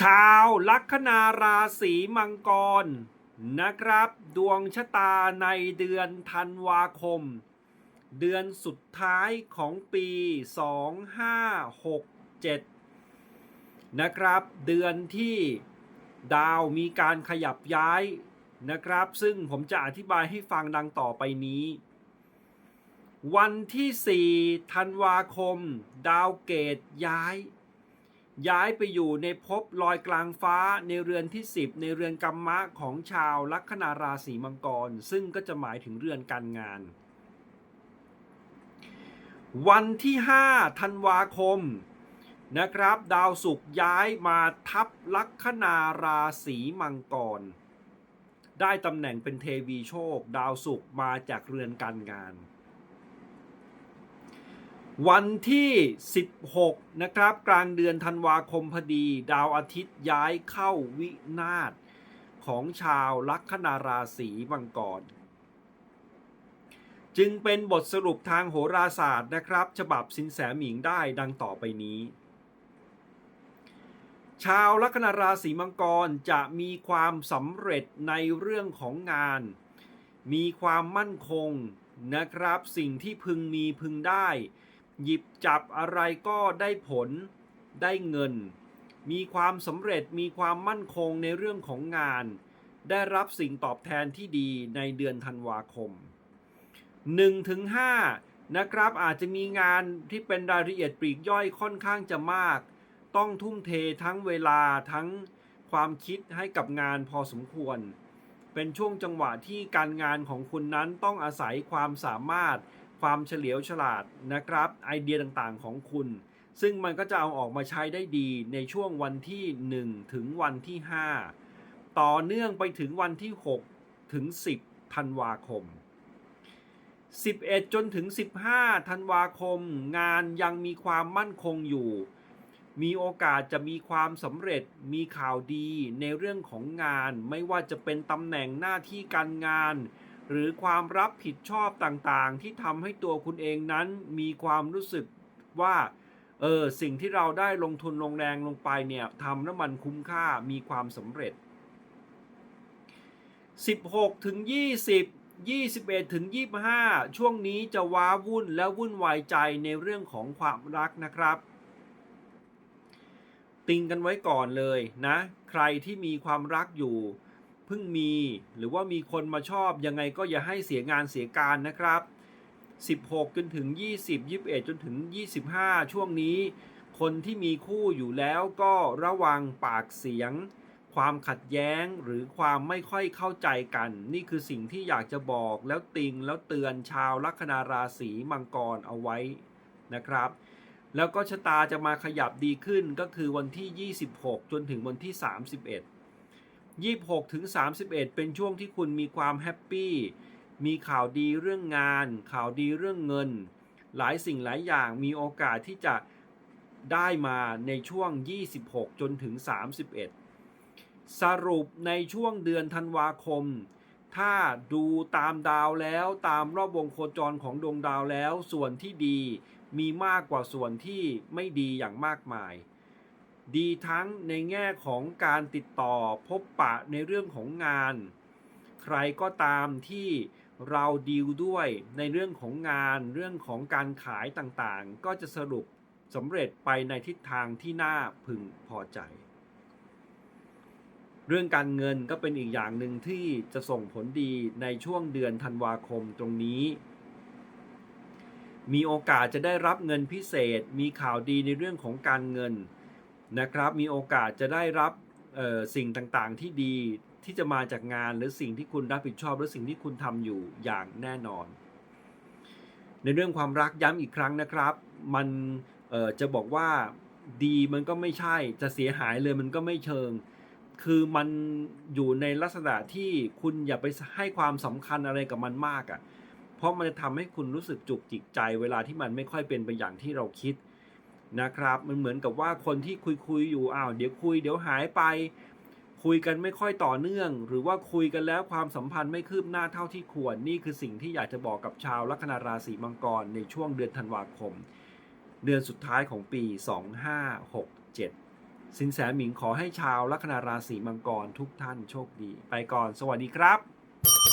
ชาวลัคนาราศีมังกรนะครับ ดวงชะตาในเดือนธันวาคม เดือนสุดท้ายของปี 2567 นะครับ เดือนที่ดาวมีการขยับย้ายนะครับ ซึ่งผมจะอธิบายให้ฟังดังต่อไปนี้ วันที่ 4 ธันวาคม ดาวเกตย้าย ย้ายไปอยู่ในภพลอยกลางฟ้าในเรือนที่ 10 ในเรือนกรรมะของชาวลัคนาราศีมังกร ซึ่งก็จะหมายถึงเรือนการงาน วันที่ 5 ธันวาคมนะครับ ดาวศุกร์ย้ายมาทับลัคนาราศีมังกร ได้ตำแหน่งเป็นเทวีโชค ดาวศุกร์มาจากเรือนการงาน วันที่ 16 นะครับ กลางเดือนธันวาคมพอดี ดาวอาทิตย์ย้ายเข้าวินาศของชาวลัคนาราศีมังกร จึงเป็นบทสรุปทางโหราศาสตร์นะครับ ฉบับสินแสหมิงได้ดังต่อไปนี้ ชาวลัคนาราศีมังกรจะมีความสำเร็จในเรื่องของงาน มีความมั่นคงนะครับ สิ่งที่พึงมีพึงได้ หยิบจับอะไรก็ได้ผลได้เงิน มีความสำเร็จมีความมั่นคงในเรื่องของงาน ได้รับสิ่งตอบแทนที่ดีในเดือนธันวาคม 1-5 นะครับอาจจะมีงานที่เป็นรายละเอียดปลีกย่อยค่อนข้างจะมาก ต้องทุ่มเททั้งเวลาทั้งความคิดให้กับงานพอสมควร เป็นช่วงจังหวะที่การงานของคุณนั้นต้องอาศัยความสามารถ ความเฉลียวฉลาดนะครับ ไอเดียต่างๆของคุณ ซึ่งมันก็จะเอาออกมาใช้ได้ดีในช่วงวันที่ 1 ถึงวันที่ 5 ต่อเนื่องไปถึงวันที่ 6 ถึง 10 ธันวาคม 11 จนถึง 15 ธันวาคม งานยังมีความมั่นคงอยู่ มีโอกาสจะมีความสำเร็จมีข่าวดีในเรื่องของงาน ไม่ว่าจะเป็นตำแหน่งหน้าที่การงาน หรือความรับผิดชอบต่างๆ ที่ทำให้ตัวคุณเองนั้นมีความรู้สึกว่าเออสิ่งที่เราได้ลงทุนลงแรงลงไปเนี่ยทำแล้วมันคุ้มค่ามีความสำเร็จ 16 ถึง 20 21 ถึง 25 ช่วงนี้จะว้าวุ่นและวุ่นวายใจในเรื่องของความรักนะครับ ติงกันไว้ก่อนเลยนะ ใครที่มีความรักอยู่ เพิ่งมี หรือว่ามีคนมาชอบยังไงก็อย่าให้เสียงานเสียการนะครับ 16 จนถึง 20 21 จนถึง 25 ช่วงนี้ คนที่มีคู่อยู่แล้วก็ระวังปากเสียง ความขัดแย้งหรือความไม่ค่อยเข้าใจกัน นี่คือสิ่งที่อยากจะบอกแล้วติงแล้วเตือนชาวลัคนาราศีมังกรเอาไว้นะครับแล้วก็ชะตาจะมาขยับดีขึ้นก็คือวันที่ 26 จนถึงวันที่ 31 26ถึง31 เป็นช่วงที่คุณมีความแฮปปี้ มีข่าวดีเรื่องงาน ข่าวดีเรื่องเงิน หลายสิ่งหลายอย่างมีโอกาสที่จะได้มาในช่วง 26 จนถึง 31 สรุปในช่วงเดือนธันวาคม ถ้าดูตามดาวแล้วตามรอบวงโคจรของดวงดาวแล้วส่วนที่ดีมีมากกว่าส่วนที่ไม่ดีอย่างมากมาย ดีทั้งในแง่ของการติดต่อพบปะในเรื่องของงาน ใครก็ตามที่เราดีลด้วยในเรื่องของงานเรื่องของการขายต่างๆ ก็จะสรุปสำเร็จไปในทิศทางที่น่าพึงพอใจ เรื่องการเงินก็เป็นอีกอย่างหนึ่งที่จะส่งผลดีในช่วงเดือนธันวาคมตรงนี้ มีโอกาสจะได้รับเงินพิเศษ มีข่าวดีในเรื่องของการเงิน นะครับ มีโอกาสจะได้รับสิ่งต่างๆที่ดีที่จะมาจากงานหรือสิ่งที่คุณรับผิดชอบหรือสิ่งที่คุณทำอยู่อย่างแน่นอน ในเรื่องความรักย้ำอีกครั้งนะครับ มันจะบอกว่าดีมันก็ไม่ใช่จะเสียหายเลยมันก็ไม่เชิง คือมันอยู่ในลักษณะที่คุณอย่าไปให้ความสำคัญอะไรกับมันมากอะ่ะเพราะมันจะทำให้คุณรู้สึกจุกจิกใจ เวลาที่มันไม่ค่อยเป็นไปอย่างที่เราคิด นะครับ มันเหมือนกับว่าคนที่คุยคุยอยู่อ้าวเดี๋ยวคุยเดี๋ยวหายไป คุยกันไม่ค่อยต่อเนื่อง หรือว่าคุยกันแล้วความสัมพันธ์ไม่คืบหน้าเท่าที่ควร นี่คือสิ่งที่อยากจะบอกกับชาวลัคนาราศีมังกรในช่วงเดือนธันวาคม เดือนสุดท้ายของปี 2567 สินแสหมิงขอให้ชาวลัคนาราศีมังกรทุกท่านโชคดี ไปก่อน สวัสดีครับ